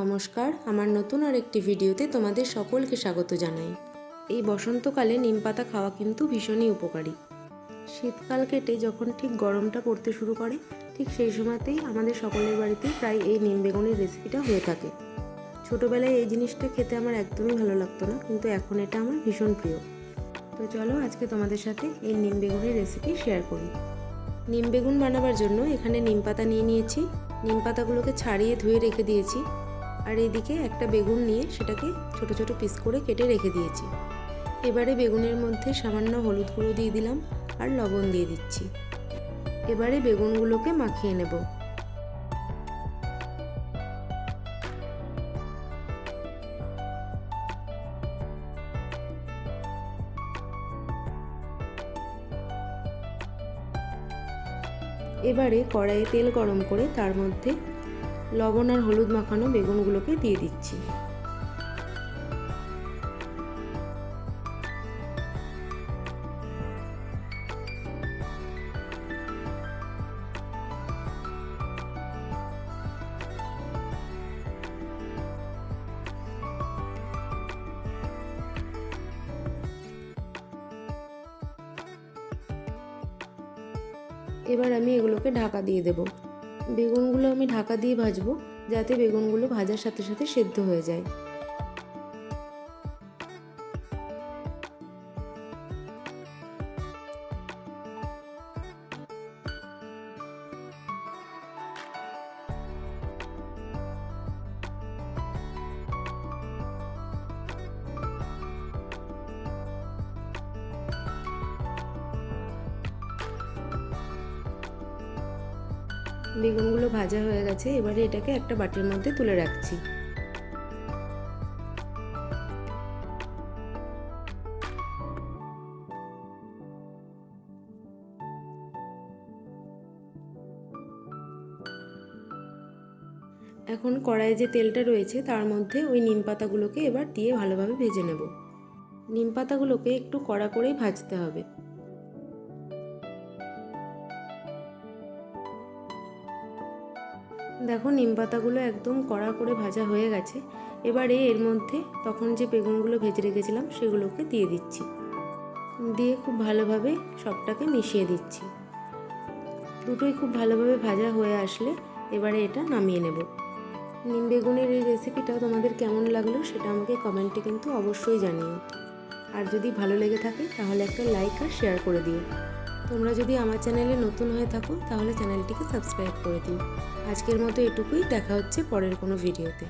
নমস্কার, আমার নতুন আর একটি ভিডিওতে তোমাদের সকলকে স্বাগত জানাই। এই বসন্তকালে নিম পাতা খাওয়া কিন্তু ভীষণই উপকারী। শীতকাল কেটে যখন ঠিক গরমটা পড়তে শুরু করে, ঠিক সেই সময়তেই আমাদের সকলের বাড়িতেই প্রায় এই নিম বেগুনের রেসিপিটা হয়ে থাকে। ছোটোবেলায় এই জিনিসটা খেতে আমার একদমই ভালো লাগতো না, কিন্তু এখন এটা আমার ভীষণ প্রিয়। তো চলো আজকে তোমাদের সাথে এই নিম বেগুনের রেসিপি শেয়ার করি। নিম বেগুন বানাবার জন্য এখানে নিম পাতা নিয়ে নিয়েছি। নিম পাতাগুলোকে ছাড়িয়ে ধুয়ে রেখে দিয়েছি। আর এদিকে একটা বেগুন নিয়ে সেটাকে ছোট ছোট পিস করে কেটে রেখে দিয়েছি। এবারে বেগুনের মধ্যে সামান্য হলুদ গুঁড়ো দিয়ে দিলাম আর লবণ দিয়ে দিচ্ছি। এবারে বেগুনগুলোকে মাখিয়ে নেব। এবারে কড়াইয়ে তেল গরম করে তার মধ্যে লবণ আর হলুদ মাখানো বেগুনগুলোকে দিয়ে দিচ্ছি। এবার আমি এগুলোকে ঢাকা দিয়ে দেব। বেগুনগুলো আমি ঢাকা দিয়ে ভাজবো যাতে বেগুনগুলো ভাজার সাথে সাথে সেদ্ধ হয়ে যায়। বেগুনগুলো ভাজা হয়ে গেছে, এবারে এটাকে একটা বাটির মধ্যে তুলে রাখছি। এখন কড়াইয়ে যে তেলটা রয়েছে, তার মধ্যে ওই নিম পাতাগুলোকে এবার দিয়ে ভালোভাবে ভেজে নেব। নিম পাতাগুলোকে একটু কড়া করেই ভাজতে হবে। দেখো, নিম পাতাগুলো একদম কড়া করে ভাজা হয়ে গেছে। এবারে এর মধ্যে তখন যে বেগুনগুলো ভেজে রেখেছিলাম, সেগুলোকে দিয়ে দিচ্ছি। দিয়ে খুব ভালোভাবে সবটাকে মিশিয়ে দিচ্ছি। দুটোই খুব ভালোভাবে ভাজা হয়ে আসলে এবারে এটা নামিয়ে নেব। নিম বেগুনের এই রেসিপিটা তোমাদের কেমন লাগল সেটা আমাকে কমেন্টে কিন্তু অবশ্যই জানিও। আর যদি ভালো লেগে থাকে, তাহলে একটা লাইক আর শেয়ার করে দিও। তোমরা যদি আমার চ্যানেলে নতুন হয়ে থাকো, তাহলে চ্যানেলটিকে সাবস্ক্রাইব করে দিও। আজকের মতো এটুকুই, দেখা হচ্ছে পরের কোনো ভিডিওতে।